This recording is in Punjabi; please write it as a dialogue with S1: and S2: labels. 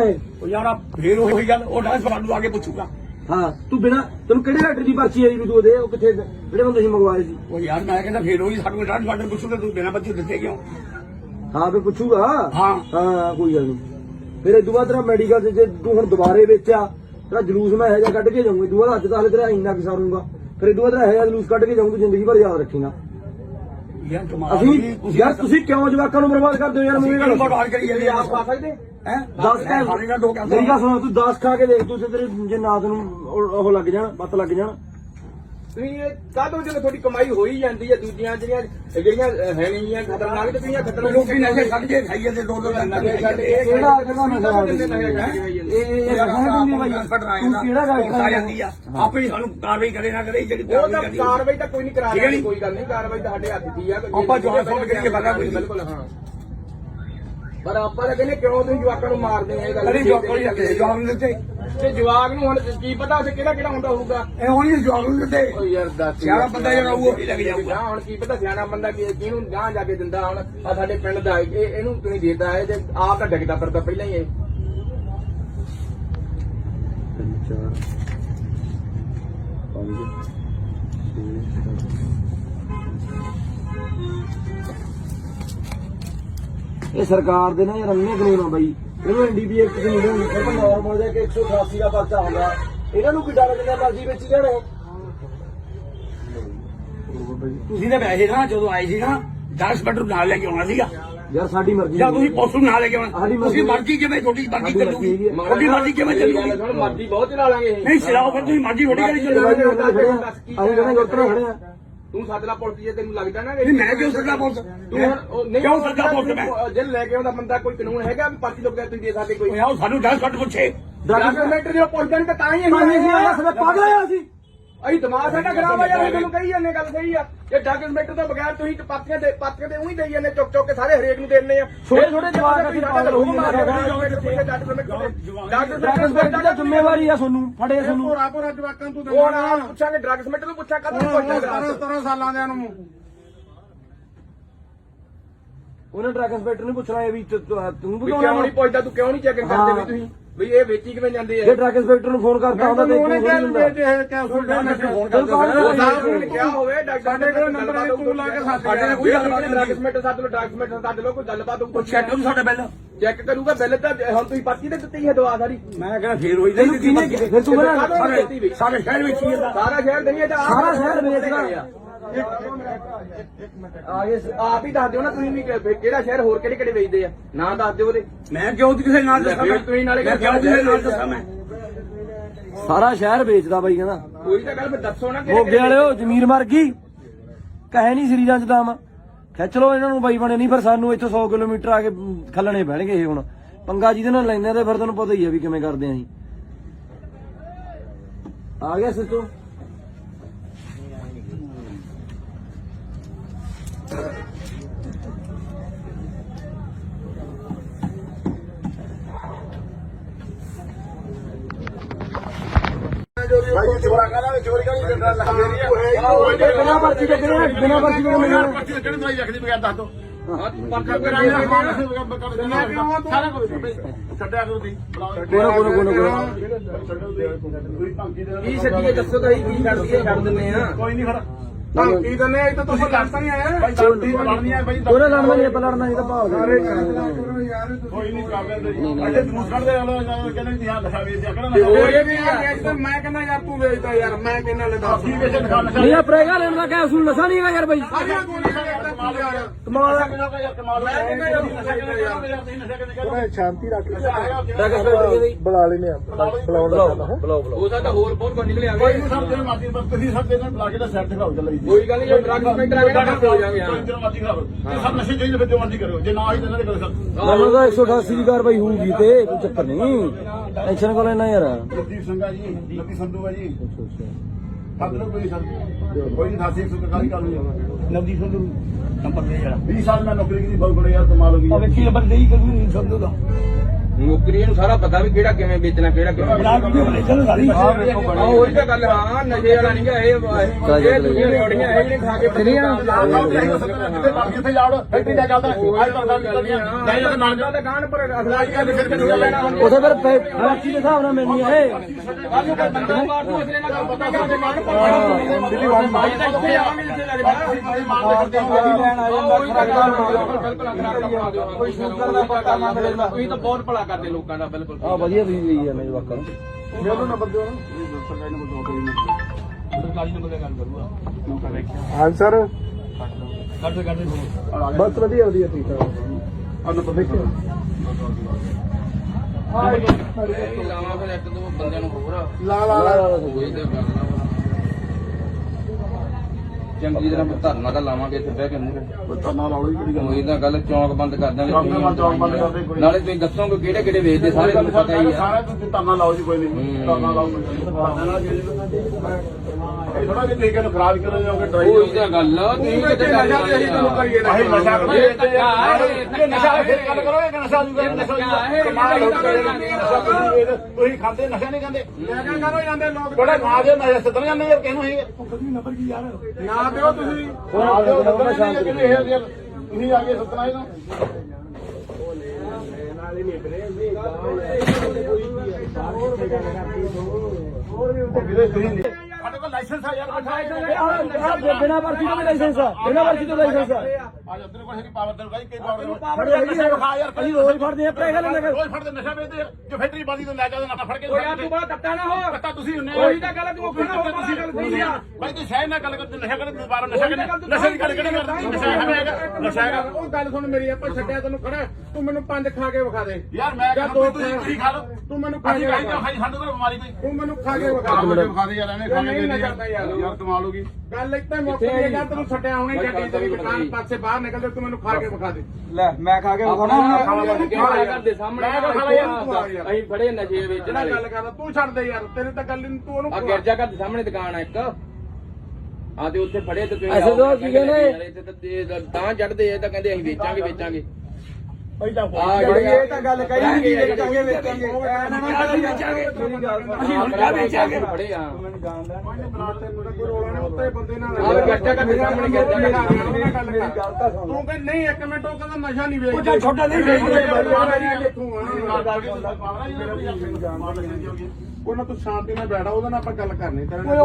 S1: ਇਹ?
S2: ਉਹ ਯਾਰ ਆ ਫੇਰ ਉਹੀ ਗੱਲ ਉਹ ਡਾਂਸ ਸਾਨੂੰ ਆ ਕੇ ਪੁੱਛੂਗਾ।
S1: ਹਾਂ ਤੂੰ ਬਿਨਾ ਤੈਨੂੰ ਕਿਹੜੇ ਡਾਕਟਰ ਦੀ ਪਰਚੀ ਆਈ ਵੀ ਤੂੰ ਦੇ ਉਹ ਕਿੱਥੇ ਜਿਹੜੇ ਬੰਦੇ ਸੀ ਮੰਗਵਾਏ ਸੀ?
S2: ਉਹ ਯਾਰ ਮੈਂ ਕਹਿੰਦਾ ਫੇਰ ਉਹੀ ਸਾਨੂੰ ਡਾਂਸ ਵਾਟਰ ਪੁੱਛੂਗਾ ਤੂੰ ਬਿਨਾਂ ਬੱਚੇ ਦਿੱਤੇ ਕਿਉਂ?
S1: ਹਾਂ ਫੇ ਪੁੱਛੂਗਾ।
S2: ਹਾਂ।
S1: ਹਾਂ ਕੋਈ ਗੱਲ ਨਹੀਂ ਫਿਰ ਇਹ ਦੁਬਾਰਾ ਤੇਰਾ ਮੈਡੀਕਲ ਜੇ ਤੂੰ ਹੁਣ ਦੁਬਾਰੇ ਵੇਚਿਆ ਤੇਰਾ ਜਲੂਸ ਮੈਂ ਇਹੋ ਕੱਢ ਕੇ ਜਾਊਂਗਾ। ਦੁਬਾਰਾ ਅੱਜ ਤਾਂ ਹਲੇ ਤੇਰਾ ਇੰਨਾ ਕਿ ਸਾਰੂੰਗਾ। ਫਿਰ ਇਹ ਦੁਬਾਰਾ ਤੇਰਾ ਇਹੋ ਜਿਹਾ ਜਲੂਸ ਕੱਢ ਕੇ ਜਾਊਂ ਤੂੰ ਜ਼ਿੰਦਗੀ ਭਰ ਯਾਦ ਰੱਖੇਗਾ।
S2: ਯਾਰ
S1: ਯਾਰ ਤੁਸੀਂ ਕਿਉਂ ਜਵਾਕਾਂ ਨੂੰ ਬਰਬਾਦ ਕਰਦੇ ਹੋ ਯਾਰ ਮੈਨੂੰ ਇਹ ਗੱਲ
S2: ਬਰਬਾਦ ਕਰੀ ਜਾਂਦੇ
S1: ਆਪ ਖਾ ਸਕਦੇ?
S2: ਹੈ?
S1: 10
S2: ਖਾਣੇ ਦਾ
S1: ਕਾ
S2: ਦੋ ਕਹਿੰਦਾ
S1: ਮੇਰੀ ਗੱਲ ਸੁਣ ਤੂੰ 10 ਖਾ ਕੇ ਦੇਖ ਤੂੰ ਤੇ ਤੇਰੇ ਜੇ ਨਾਦ ਨੂੰ ਉਹ ਉਹ ਲੱਗ ਜਾਣ ਪੱਤ ਲੱਗ ਜਾਣ।
S3: ਤੁਸੀਂ ਇਹ ਕਾਹਦੋਂ ਜਦੋਂ ਤੁਹਾਡੀ ਕਮਾਈ ਹੋਈ ਜਾਂਦੀ ਹੈ ਦੂਜੀਆਂ ਜਿਹੜੀਆਂ ਜਿਹੜੀਆਂ ਅਹ, ਹੈ ਨਹੀਂ ਗੀਆਂ ਖਤਰਨਾਕ ਤੇ ਜਿਹੜੀਆਂ ਖਤਰਨਾਕ
S2: ਲੋਕੀ ਨਸ਼ੇ ਛੱਡ ਕੇ ਖਾਈ ਜਾਂਦੇ ਦੋ ਦੋ ਦਿਨ
S3: ਨਸ਼ੇ ਛੱਡ
S2: ਇਹ
S3: ਇਹ
S1: ਕਿਹੜਾ ਕਿਹੜਾ ਨਸ਼ਾ ਹੈ
S3: ਦਿੰਦੇ ਨਸ਼ੇ ਛੱਡ ਕੇ ਖਾਈ ਜਾਂਦੇ।
S1: ਇਹ ਇਹ ਰਖਣਾ ਦਿੰਦੀ ਬਾਈ ਤੂੰ ਕਿਹੜਾ ਗੱਲ
S2: ਆ ਜਾਂਦੀ ਆ। ਆਪੇ ਹੀ ਸਾਨੂੰ ਕਾਰਵਾਈ ਕਰੇ ਨਾ ਕਰੇ ਜਿਹੜੀ
S3: ਉਹ
S2: ਕਾਰਵਾਈ
S3: ਤਾਂ
S2: ਕਰਦੀ
S3: ਕਾਰਵਾਈ ਤਾਂ ਕੋਈ ਨਹੀਂ ਕਰਾ ਰਹੀ? ਕੋਈ ਗੱਲ ਨਹੀਂ। ਕਾਰਵਾਈ ਤਾਂ ਸਾਡੇ ਹੱਥ ਹੀ ਆ।
S2: ਆਪਾਂ ਜਵਾਨ ਸੁਣ ਕੇ ਪਤਾ ਕੋਈ।
S3: ਬਿਲਕੁਲ ਹਾਂ। ਪਰ ਆਪਾਂ ਤਾਂ ਕਹਿੰਦੇ ਕਿਉਂ ਤੁਸੀਂ ਜਵਾਕਾਂ ਨੂੰ ਮਾਰਦੇ ਆ ਇਹ ਗੱਲ?
S2: ਕਦੇ ਜਵਾਬ ਕੋਈ ਰੱਖੇ ਜਵਾਬ ਨਹੀਂ ਦਿੱਤੇ
S3: ਤੇ ਜਵਾਕ ਨੂੰ ਹੁਣ ਕੀ ਪਤਾ ਉੱਥੇ ਕਿਹੜਾ ਕਿਹੜਾ ਹੁੰਦਾ ਹੋਊਗਾ?
S2: ਇਹ ਹੋਣੀ ਜਵਾਬ ਨਹੀਂ ਦਿੱਤੇ
S3: ਓ ਯਾਰ ਦੱਸ
S2: ਸਿਆਣਾ ਬੰਦਾ ਜਿਹੜਾ ਉਹ ਹੀ ਲੱਗ ਜਾਊਗਾ।
S3: ਹੁਣ ਕੀ ਪਤਾ ਸਿਆਣਾ ਬੰਦਾ ਕੀ ਕਿਹਨੂੰ ਗਾਂ ਜਾ ਕੇ ਦਿੰਦਾ ਹੁਣ? ਆ ਸਾਡੇ ਪਿੰਡ ਦਾ ਇਹ ਇਹਨੂੰ ਤੁਸੀਂ ਦੇਤਾ ਹੈ ਤੇ ਆਪ ਤਾਂ ਡਿੱਗਦਾ ਫਿਰਦਾ ਪਹਿਲਾਂ ਹੀ ਇਹ।
S1: ਤਿੰਨ ਚਾਰ ਪੰਜ ਇਹ ਸਰਕਾਰ ਦੇ ਨਾ ਯਾਰ ਅੰਨੇ ਕਾਨੂੰਨ ਆ ਬਾਈ। ਇਹਨੂੰ ਐਨਡੀਪੀ ਐਕਟ ਦੇ ਨਹੀਂ ਹੁੰਦੀ ਪਰ ਨਾਰਮਲ ਜਿਹਾ ਕਿ 188 ਦਾ ਪਰਚਾ ਹੁੰਦਾ ਇਹਨਾਂ ਨੂੰ ਕੀ ਡਰ ਜਿੰਨਾ ਮਰਜ਼ੀ ਵਿੱਚ ਜਾਣ
S2: ਤੁਸੀਂ ਤਾਂ ਵੈਸੇ ਨਾ ਜਦੋਂ ਆਏ ਸੀ ਨਾ 10 ਬਟਰ ਨਾਲ ਲੈ ਕੇ ਆਉਣਾ ਸੀਗਾ।
S1: ਯਾਰ ਸਾਡੀ ਮਰਜ਼ੀ
S2: ਜਾਂ ਤੁਸੀਂ ਪੁਲਿਸ ਨੂੰ ਨਾਲ ਲੈ ਕੇ ਆਉਣਾ। ਤੁਸੀਂ ਮਰਜ਼ੀ ਕਿਵੇਂ ਤੁਹਾਡੀ ਮਰਜ਼ੀ ਚੱਲੂਗੀ। ਤੁਹਾਡੀ ਮਰਜ਼ੀ ਕਿਵੇਂ ਚੱਲੂਗੀ?
S3: ਮਰਜ਼ੀ ਬਹੁਤ ਚਲਾ ਲਾਂਗੇ। ਇਹ
S2: ਨਹੀਂ ਸਿਲਾਓ ਫਿਰ ਤੁਸੀਂ ਮਰਜ਼ੀ ਥੋੜੀ ਕਰੀ ਚੱਲੂਗੀ।
S1: ਅਸੀਂ ਕਹਿੰਦੇ ਗੁਰਤਰਾ ਖੜੇ ਆ।
S3: ਤੂੰ ਲਾ ਪੁਲਿਸ ਜੇ ਤੈਨੂੰ ਲੱਗਦਾ ਨਾ
S2: ਨਹੀਂ ਮੈਂ ਕਿਉਂ ਸੱਦਾ ਪੁਲਿਸ
S3: ਤੂੰ ਹੁਣ ਉਹ ਨਹੀਂ
S2: ਕਿਉਂ ਸੱਦਾ ਪੁਲਿਸ ਮੈਂ?
S3: ਜੇ ਲੈ ਕੇ ਆਉਂਦਾ ਬੰਦਾ ਕੋਈ ਕਾਨੂੰਨ ਹੈਗਾ ਵੀ ਪਰਚੀ ਲੋਕ ਤੁਸੀਂ ਦੇ ਸਕਦੇ ਕੋਈ?
S2: ਓਏ ਆਓ ਸਾਨੂੰ 10 ਬਟਰ ਪੁੱਛੇ।
S3: ਡਾਕੂਮੈਂਟ ਜੇ ਪੁੱਛਦਣ ਤਾਂ ਤਾਂ ਹੀ
S1: ਆਇਆ ਸਵੇ ਪਾਗਲ ਆ ਅਸੀਂ
S3: ਅਈ ਦਿਮਾਗ ਸਾਡਾ ਖਰਾਬ ਆ ਯਾਰ ਤੁਹਾਨੂੰ ਕਹੀ ਜਾਂਦੇ ਗੱਲ ਸਹੀ ਆ। ਇਹ ਡਾਕੂਮੈਂਟ ਤੋਂ ਬਗੈਰ ਤੁਸੀਂ ਤੇ ਪਾਤੀਆਂ ਦੇ ਪਾਤੀਆਂ ਤੇ ਉਹੀ ਦੇਈ ਜਾਂਦੇ ਚੁੱਕ ਚੁੱਕ ਕੇ ਸਾਰੇ ਹਰੇਕ ਨੂੰ ਦੇਣੇ ਆ।
S1: ਛੋਟੇ ਛੋਟੇ ਜਵਾਕ ਅਸੀਂ ਪਾਗਲ ਹੋਈ ਜਾਂਦੇ
S3: ਡਾਕਟਰ
S1: ਡਰੱਗ ਇੰਸਪੈਕਟਰ ਦੀ ਜ਼ਿੰਮੇਵਾਰੀ ਆ ਤੁਹਾਨੂੰ ਫੜੇ ਤੁਹਾਨੂੰ।
S4: ਭੋਰਾ ਭੋਰਾ ਜਵਾਕਾਂ ਨੂੰ ਤੂੰ
S3: ਉਹ ਨਾ ਪੁੱਛਾਂਗੇ ਡਰੱਗ ਸਮੈਟ ਨੂੰ ਪੁੱਛਾਂ ਕਦੋਂ ਪੁੱਛਾਂਗੇ?
S4: 17 ਸਾਲਾਂ ਦੇ ਨੂੰ।
S1: ਉਹਨੇ ਡਰੱਗ ਇੰਸਪੈਕਟਰ ਨੂੰ ਪੁੱਛਣਾ ਇਹ ਵੀ ਤੂੰ
S3: ਕਿਉਂ ਨਹੀਂ ਪੁੱਛਦਾ ਤੂੰ ਕਿਉਂ ਨਹੀਂ ਚੈਕਿੰਗ ਕਰਦੇ ਵੀ ਤੁਸੀਂ? ਵੀ ਇਹ ਵੇਚੀ ਕਿਵੇਂ ਜਾਂਦੇ
S1: ਜੇ
S3: ਆ
S1: ਡਰੱਗ ਇੰਸਪੈਕਟਰ ਨੂੰ ਫੋਨ ਕਰਦਾ ਹੁੰਦਾ ਤੇ
S4: ਉਹਨੇ ਕਿਹਾ
S1: ਨਹੀਂ
S4: ਵੀ ਇਹ ਕੈਪਸੂਲ ਦੇ ਨਸ਼ੇ
S2: ਫੋਨ?
S3: ਸਾਹਿਬ ਨੂੰ ਕਿਹਾ ਹੋਵੇ ਡਾਕਟਰ
S4: ਸਾਡੇ ਕੋਲ ਨੰਬਰ ਹੈ, ਤੂੰ ਲਾ ਕੇ
S3: ਸਾਡੇ ਨਾਲ
S2: ਕੋਈ
S3: ਕੋਈ
S2: ਗੱਲਬਾਤ
S3: ਗੱਲ ਡਰੱਗ ਸਮੈਟ ਸੱਦ ਲੋ ਡਰੱਗ ਸਮੈਟ ਸੱਦ ਲੋ ਕੋਈ ਗੱਲਬਾਤ
S2: ਉਹ ਚੈੱਕ ਕਰੋ ਸਾਡਾ ਬਿੱਲ
S3: ਚੈੱਕ ਕਰੂਗਾ ਬਿੱਲ ਤਾਂ ਹੁਣ ਤੁਸੀਂ ਪਰਚੀ ਤੇ ਦਿੱਤੀ ਹੈ ਦਵਾ ਸਾਰੀ।
S2: ਮੈਂ ਕਹਿੰਦਾ ਫੇਰ ਹੋਈ
S1: ਕਿਹਨੇ ਫਿਰ ਤੂੰ ਮੇਰਾ
S2: ਸਾਰੇ ਸ਼ਹਿਰ ਵਿੱਚ ਹੀ
S3: ਸਾਰਾ ਸ਼ਹਿਰ ਨਹੀਂ ਹੈ
S1: ਸਾਰਾ ਸ਼ਹਿਰ ਵੇਚਦਾ।
S3: ਆਗੇ ਆਪ ਹੀ ਦੱਸ ਦਿਓ ਨਾ ਤੁਸੀਂ ਵੀ ਕਿ- ਕਿਹੜਾ ਸ਼ਹਿਰ ਹੋਰ ਕਿਹੜੇ ਕਿਹੜੇ ਵੇਚਦੇ ਆ? ਨਾਂ ਦੱਸ ਦਿਓ ਉਹਦੇ।
S2: ਮੈਂ ਕਿਉਂ ਕਿਸੇ ਨਾਲ ਦੱਸਾਂ? ਮੈਂ
S3: ਤੁਸੀਂ ਨਾਲੇ
S2: ਮੈਂ ਕਿਉਂ ਕਿਸੇ ਨਾਲ ਦੱਸਾਂ ਮੈਂ?
S1: ਸਾਰਾ ਸ਼ਹਿਰ ਵੇਚਦਾ ਬਾਈ ਕਹਿੰਦਾ।
S3: ਕੋਈ ਤਾਂ ਗੱਲ ਫਿਰ ਦੱਸੋ ਨਾ
S1: ਮੋਗੇ ਵਾਲਿਓ ਜ਼ਮੀਰ ਮਰ ਗਈ ਕਹੇ ਨਹੀਂ ਸ੍ਰੀ ਰੰਜ ਦਾਮ ਖਿੱਚ ਲੋ ਇਹਨਾਂ ਨੂੰ ਬਾਈ ਬਣੇ ਨਹੀਂ ਫਿਰ ਸਾਨੂੰ ਇੱਥੋਂ 100 ਕਿਲੋਮੀਟਰ ਆ ਕੇ ਮ, ਖੱਲਣੇ ਪੈਣਗੇ ਇਹ ਹੁਣ। ਪੰਗਾ ਜਿਹਦੇ ਨਾਲ ਲੈਂਦੇ ਆ ਤੇ ਫਿਰ ਤੁਹਾਨੂੰ ਪਤਾ ਹੀ ਆ ਵੀ ਕਿਵੇਂ ਕਰਦੇ ਆ ਅਸੀਂ। ਆ ਗਿਆ ਸਿੱਤੋ
S4: ਭਾਈ ਚੋਰਾ ਕਰਾ ਚੋਰੀ ਕਰੀ ਕੰਡਾ ਲੱਗ ਰਹੀ ਹੈ?
S1: ਬਿਨਾ ਪਰਚੀ ਦੇ ਕਿਹੜੇ ਬਿਨਾ ਪਰਚੀ ਦੇ
S4: ਯਾਰ ਪਰਚੀ ਕਿਹੜੀ ਦਵਾਈ ਰੱਖਦੀ ਬਗੈਰ ਦੱਸ ਦੋ
S3: ਪਰਚਾ
S4: ਸਾਰਾ ਕੁਝ ਛੱਡਿਆ ਕਰੋ ਦੀ
S1: ਕੋਨਾ ਕੋਨਾ ਕੋਨਾ ਕੋਨਾ
S3: ਕੀ ਛੱਡੀਏ ਦੱਸੋ ਤਾਂ ਕੀ ਛੱਡ ਦਈਏ ਛੱਡ ਦਿੰਨੇ ਆ
S4: ਕੋਈ ਨਹੀਂ ਖੜਾ ਧਮਕੀ ਦਿੰਦੇ ਆ ਇੱਥੇ ਤੁਸੀਂ ਲੜਤਾ ਨਹੀਂ ਭਾਈ ਧਮਕੀ ਲੜਨੀ ਹੈ ਭਾਈ
S1: ਕੋਨਾ ਲੜਨਾ ਨਹੀਂ ਆਪਾਂ ਲੜਨਾ ਨਹੀਂ ਤਾਂ ਭਾਵ ਦੇ
S4: ਕੋਈ ਨਹੀਂ ਕਰ ਲੈਂਦੇ ਤੂੰ ਵਾਲਾ ਕਹਿੰਦੇ ਨਹੀਂ ਲਿਖਾ ਵੇਚ
S3: ਤੇ ਇਹ ਵੀ ਯਾਰ ਮੈਂ ਕਹਿੰਦਾ ਯਾਰ ਤੂੰ ਵੇਚਦਾ ਯਾਰ ਮੈਂ ਕਹਿੰਦਾ ਲੈ ਦੱਸ।
S4: ਕੀ ਵੇਚ ਦਿਖਾ ਲਿਖਾ
S1: ਨਹੀਂ ਆ ਪ੍ਰੇਗਾ ਲੈਣ ਦਾ ਕੈਸੂਲ ਨਸ਼ਾ ਨਹੀਂ ਹੈਗਾ ਯਾਰ ਬਾਈ।
S4: ਕਮਾਲ ਯਾਰ
S1: ਕਮਾਲ ਆ।
S4: ਯਾਰ ਕਮਾਲ
S3: ਮੈਂ ਕਹਿੰਦਾ ਯਾਰ ਨਸ਼ਾ ਕਿੱਦਾਂ ਯਾਰ?
S4: ਸ਼ਾਂਤੀ ਰੱਖ
S1: ਡਰੱਗ ਇੰਸਪੈਕਟਰ ਦੀ
S4: ਬੁਲਾ ਲੈਨੇ ਆ। ਬੁਲਾਉਣ ਦਾ
S1: ਬੁਲਾਓ ਬੁਲਾਓ
S3: ਹੋ ਸਕਦਾ ਹੋਰ ਬਹੁਤ ਕੋਈ ਨਿਕਲੇ
S4: ਕੋਈ
S3: ਆਵੇ
S4: ਨਹੀਂ ਸਭ ਜਿਹੜੇ ਮਰਜ਼ੀ ਬਸ ਤੁਸੀਂ ਸਭ ਦੇ ਨਾਲ ਬੁਲਾ ਕੇ ਤਾਂ ਸੈੱਟ ਦਿਖਾਓ ਚੱਲ ਜੀ
S3: ਕੋਈ ਗੱਲ ਨਹੀਂ ਜੇ ਡਰੱਗ ਇੰਸਪੈਕਟਰ ਆ ਗਿਆ ਤਾਂ ਹੋ ਜਾਾਂਗੇ ਹਾਂ।
S4: ਜਦੋਂ ਮਰਜ਼ੀ ਖਰਾਬ ਤੁਸੀਂ ਸਭ ਨਸ਼ੇ ਚਾਹੀਦੇ ਫਿਰ ਜੋ ਮਰਜ਼ੀ ਕਰੋ ਜੇ ਨਾ ਆਈ ਤਾਂ ਇਹਨਾਂ ਦੇ ਕਰੋ ਸਭ
S1: ਮੈਨੂੰ ਤਾਂ 188 ਦੀ ਕਾਰਵਾਈ ਹੋਊਗੀ ਤੇ ਕੋਈ ਚੱਕਰ ਨਹੀਂ। ਟੈਨਸ਼ਨ ਕੋਲ ਲੈਣਾ ਯਾਰ।
S4: ਨਵਦੀਪ ਸਿੰਘ ਆ ਜੀ ਸੰਧੂ ਆ ਜੀ। ਸਭ ਲੋਕ ਕੋਈ ਸਭ ਕੋਈ ਨਹੀਂ ਖਾਸੀ ਸੁਕਰਕਾਰੀ ਕਰ ਲਈ
S2: ਨਵਦੀਪ ਸੰਧੂ ਨੰਬਰ ਦੇ ਯਾਰ।
S4: 20 ਸਾਲ ਮੈਂ ਨੌਕਰੀ ਕੀਤੀ ਬਹੁਤ ਬੜੇ ਯਾਰ ਕਮਾਲ ਹੋ ਗਈ
S2: ਉਹ ਵੇਖੀ ਨੰਬਰ ਦੇਈ ਕਰੂ ਨਹੀਂ ਸੰਧੂ ਦਾ
S3: ਨੌਕਰੀ ਨੂੰ ਸਾਰਾ ਪਤਾ ਵੀ ਕਿਹੜਾ ਕਿਵੇਂ ਵੇਚਣਾ ਕਿਹੜਾ ਕਿਵੇਂ ਹਾਂ। ਉਹੀ ਤਾਂ ਗੱਲ ਹਾਂ ਨਸ਼ੇ ਵਾਲਾ ਨਹੀਂ ਗਾ ਇਹ ਇਹ ਦੁਨੀਆ ਰੋੜੀਆਂ ਇਹ ਜਿਹੜੇ ਖਾ ਕੇ
S1: ਚਲੀਆਂ
S4: ਕਿੱਥੇ ਜਾੜ ਫੈਕਟਰੀ ਦਾ ਚੱਲਦਾ? ਅੱਜ ਤੱਕ ਗੱਲ ਨਹੀਂ ਨਹੀਂ ਤਾਂ ਨਾਲ
S3: ਤਾਂ ਗਾਣ ਪਰ ਅਖਲਾਕ ਦਾ ਫਿਰ ਕਿਉਂ ਲੈਣਾ
S1: ਉਥੇ ਫਿਰ ਫੈਕਟਰੀ ਦੇ ਹਿਸਾਬ ਨਾਲ ਮਿਲਣੀ ਹੈ ਇਹ।
S3: ਕੱਲ ਨੂੰ ਬੰਦਾ ਮਾਰ ਤੂੰ ਅਸਲੇ ਨਾਲ ਪਤਾ ਕਿ ਉਹਦੇ ਗਾਣ ਪਰ ਦਿੱਲੀ ਵਾਲੀ ਮਾਈ ਤਾਂ ਇੱਥੇ ਆਵਾਂਗੇ ਜਿੱਥੇ ਆ ਜਾਂਦਾ ਕੋਈ ਸ਼ੂਗਰ ਦਾ ਪਤਾ ਮੰਗ ਲੈਂਦਾ ਤੁਸੀਂ ਤਾਂ ਬਹੁਤ ਭਲਾ ਕਰਦੇ ਲੋਕਾਂ ਦਾ ਬਿਲਕੁਲ
S1: ਆ। ਵਧੀਆ ਤੁਸੀਂ ਲਈ ਜਾਂਦੇ ਜਵਾਕਾਂ ਨੂੰ।
S4: ਮੈਨੂੰ ਨੰਬਰ ਦਿਓ ਨਾ ਸਰਕਾਰੀ ਨੰਬਰ ਦਿਓ
S3: ਸਰਕਾਰੀ ਨੰਬਰ ਤੇ ਗੱਲ ਕਰੂਗਾ?
S4: ਹਾਂ? ਸਰ।
S3: ਕੱਢ ਕੱਢ
S1: ਬਸ ਵਧੀਆ ਵਧੀਆ ਠੀਕ ਠਾਕ
S4: ਆ ਨੰਬਰ ਦੇਖਿਓ।
S3: ਲਾਵਾਂ ਫਿਰ ਇੱਕ ਦੋ ਬੰਦਿਆਂ ਨੂੰ ਹੋਰ
S4: ਲਾ ਲਾ ਲਾ
S3: ਕੋਈ ਚੰਗੀ ਤਰ੍ਹਾਂ ਧਰਨਾ ਤਾਂ ਲਾਵਾਂਗੇ ਇੱਥੇ ਬਹਿ ਕੇ ਮੂਹਰੇ
S4: ਤਨਾ ਲਾਓ ਜੀ ਕਿਹੜੀ ਗੱਲ
S3: ਉਹੀ ਤਾਂ ਗੱਲ ਚੌਂਕ ਬੰਦ ਕਰ ਦਾਂਗੇ
S4: ਚੌਂਕ ਬੰਦ- ਚੌਂਕ ਬੰਦ ਕਰ ਦੇ ਕੋਈ।
S3: ਨਾਲੇ ਤੁਸੀਂ ਦੱਸੋਗੇ ਕਿਹੜੇ ਕਿਹੜੇ ਵੇਚਦੇ ਸਾਰੇ ਤੁਹਾਨੂੰ ਪਤਾ ਹੀ ਆ।
S4: ਸਾਰਾ ਤੁਸੀਂ ਤਨਾ ਲਾਓ ਜੀ ਕੋਈ ਨਹੀਂ।
S3: ਹੂੰ।
S4: ਤਨਾ ਲਾਓ ਇਹ ਥੋੜਾ ਜਿਹਾ ਤਰੀਕੇ ਨੂੰ ਖਰਾਬ ਕਰੋ ਜਾਓਗੇ ਡਰਾਈ
S3: ਉਹੀ ਤਾਂ ਗੱਲ ਆ, ਤੁਸੀਂ ਕਿਤੇ
S4: ਨਸ਼ਾ ਤੇ ਅਸੀਂ ਤੁਹਾਨੂੰ ਕਰੀਏ ਅਸੀਂ ਨਸ਼ਾ ਕਰੀਏ
S3: ਇਹ ਧੱਕਾ ਹੈ,
S4: ਇਹ ਨਸ਼ਾ ਫਿਰ ਗੱਲ ਕਰੋ ਇਹ ਨਸ਼ਾ ਜੂਗਾ ਨਸ਼ਾ ਜੂਗਾ ਕਮਾਲ ਹੋ ਗਿਆ ਨਸ਼ਾ ਕਰੀਏ ਤੁਸੀਂ ਖਾਂਦੇ ਨਸ਼ਾ ਨਹੀਂ ਖਾਂਦੇ।
S3: ਮੈਂ ਕਿਹਾ ਕਰੋ ਜਾਂਦੇ ਲੋਕ
S4: ਬੜਾ ਨਾ ਦੇ ਨਸ਼ਾ ਸਤਨ ਜਾਂਦੇ ਯਾਰ? ਕਿਹਨੂੰ ਹੀ
S3: ਨਾ ਦਿਓ ਤੁਸੀਂ?
S4: ਨਾ ਦਿਓ ਸਤਨ ਸ਼ਾਂਤ ਤੁਸੀਂ ਆ ਕੇ ਸਤਨਾ ਇਹਨੂੰ ਸਾਡੇ ਕੋਲ ਲਾਇਸੈਂਸ ਆ ਯਾਰ
S1: ਬਿਨਾ ਵਰਤੀ ਤੋਂ ਵੀ ਲਾਇਸੈਂਸ ਆ। ਬਿਨਾ ਵਰਤੀ ਤੋਂ ਲਾਇਸੈਂਸ ਆ।
S4: ਆ ਜਾ ਤੇਰੇ ਕੋਲ ਹੈਗੀ ਪਾਵਰ ਕਈ ਯਾਰ
S1: ਅਸੀਂ ਰੋਜ਼ ਫੜਦੇ ਆ ਪੈਸੇ ਲੈਣੇ
S4: ਰੋਜ਼ ਫੜਦੇ ਨਸ਼ਾ ਵੇਚਦੇ ਆ। ਜੋ ਫੈਕਟਰੀ ਬਾਦੀ ਤੋਂ ਲੈ ਜਾਂਦੇ ਨਸ਼ਾ ਫੜ ਕੇ
S3: ਯਾਰ ਤੂੰ ਨਾ ਹੋ।
S4: ਤੁਸੀਂ ਹੁੰਨੇ
S3: ਉਹੀ ਤਾਂ ਗੱਲ ਆ, ਤੂੰ ਔਖਾ ਨਾ ਹੋ, ਬੜਾ ਗੱਲ ਸਹੀ ਆ।
S4: ਬਾਈ ਤੂੰ ਸ਼ਾਇਦ ਨਾਲ ਗੱਲ ਕਰਦੇ ਨਸ਼ਾ ਕਰਦੇ ਦੁਬਾਰਾ ਨਸ਼ਾ ਕਰਦੇ ਨਸ਼ੇ ਦੀ ਗੱਲ ਕਿਹੜੀ ਕਰਦੀ ਨਸ਼ਾ ਹੈਗਾ ਨਸ਼ਾ ਹੈਗਾ?
S3: ਉਹ ਗੱਲ ਸੁਣ ਮੇਰੀ ਆਪਾਂ ਛੱਡਿਆ ਤੈਨੂੰ ਖੜਾ ਤੂੰ ਮੈਨੂੰ ਪੰਜ ਖਾ ਕੇ ਵਿਖਾ ਦੇ।
S4: ਯਾਰ ਮੈਂ
S3: ਜਾਂ
S4: ਕਹਿੰਦਾ
S3: ਦੋ
S4: ਤੁਸੀਂ ਤੁਸੀਂ ਖਾ ਲਓ।
S3: ਤੂੰ ਮੈਨੂੰ ਖਾ
S4: ਅਸੀਂ
S3: ਕੇ
S4: ਖਾਈ
S3: ਵਿਖਾ।
S4: ਤਾਂ ਖਾਈ ਸਾਡੇ ਕੋਲ ਬਿਮਾਰੀ ਕੋਈ।
S3: ਤੂੰ ਮੈਨੂੰ ਖਾ ਕੇ ਵਿਖਾ।
S4: ਆਹ ਮੁੰਡੇ ਖਾ ਦੇ ਯਾਰ ਐਵੇਂ ਖਾ ਕੇ
S3: ਨਹੀਂ
S4: ਦੇ
S3: ਕਰਦਾ ਯਾਰ।
S4: ਯਾਰ ਕਮਾਲ ਹੋ ਗਈ
S3: ਗੱਲ ਇੱਥੇ ਮੁੱਕ ਗਈ ਜਾਂ ਤੈਨੂੰ ਛੱਡਿਆ ਹੁਣੇ ਗੱਡੀ ਤੇਰੀ ਦੁਕਾਨ ਪਾਸੇ ਬਾਹਰ ਨਿਕਲ ਤੂੰ ਮੈਨੂੰ ਖਾ ਕੇ ਵਿਖਾ ਦੇ।
S1: ਲੈ ਮੈਂ ਖਾ ਕੇ
S3: ਆਪਣਾ
S2: ਦੇ ਸਾਹਮਣੇ
S3: ਮੈਂ ਕਿਹਾ ਖਾ ਲੈ ਯਾਰ ਤੂੰ ਆ ਯਾਰ।
S2: ਅਸੀਂ ਫੜੇ ਨਸ਼ੇ ਵੇਚਣ
S3: ਜਿਹੜਾ
S2: ਵਾਲੇ।
S3: ਗੱਲ ਕਰਦਾ ਤੂੰ ਛੱਡ ਦੇ ਯਾਰ ਤੇਰੇ ਤਾਂ ਗੱਲ ਤੂੰ ਉਹਨੂੰ
S2: ਆ ਗਿਰਜਾ ਘਰ ਦੇ ਸਾਹਮਣੇ ਦੁਕਾਨ ਆ ਇੱਕ। ਆ ਤੇ ਉੱਥੇ ਫੜੇ ਤੇ ਤੁਸੀਂ
S1: ਐਸੇ ਤਾਂ ਕੀ ਕਹਿੰਦੇ?
S2: ਤਾਂ ਦੇ- ਤਾਂ ਚੜਦੇ ਆ ਤਾਂ ਕਹਿੰਦੇ ਅਸੀਂ ਵੇਚਾਂਗੇ ਵੇਚਾਂਗੇ।
S1: ਆ
S2: ਇਹ ਤਾਂ
S1: ਗੱਲ
S2: ਕਹੀ ਨਹੀਂ ਵੇਚਾਂਗੇ,
S1: ਵੇਚਾਂਗੇ।
S2: ਅਸੀਂ ਹੁਣ ਕਿਆ ਵੇਚਾਂਗੇ? ਫੜੇ ਆ।
S3: ਤੂੰ ਕਹਿੰਦਾ ਨਹੀਂ ਇੱਕ ਮਿੰਟ ਉਹ ਕਹਿੰਦਾ ਨਸ਼ਾ ਨਹੀਂ ਵੇਚਦੇ।
S1: ਚੱਲ ਛੋਟਾ ਨਹੀਂ ਵੇਚਦੇ।
S3: ਉਹਨਾਂ ਤੂੰ ਸ਼ਾਂਤੀ ਨਾਲ ਬੈਠਾ ਉਹਦੇ ਨਾਲ ਆਪਾਂ ਗੱਲ ਕਰਨੀ। ਤੇਰੇ ਨਾਲ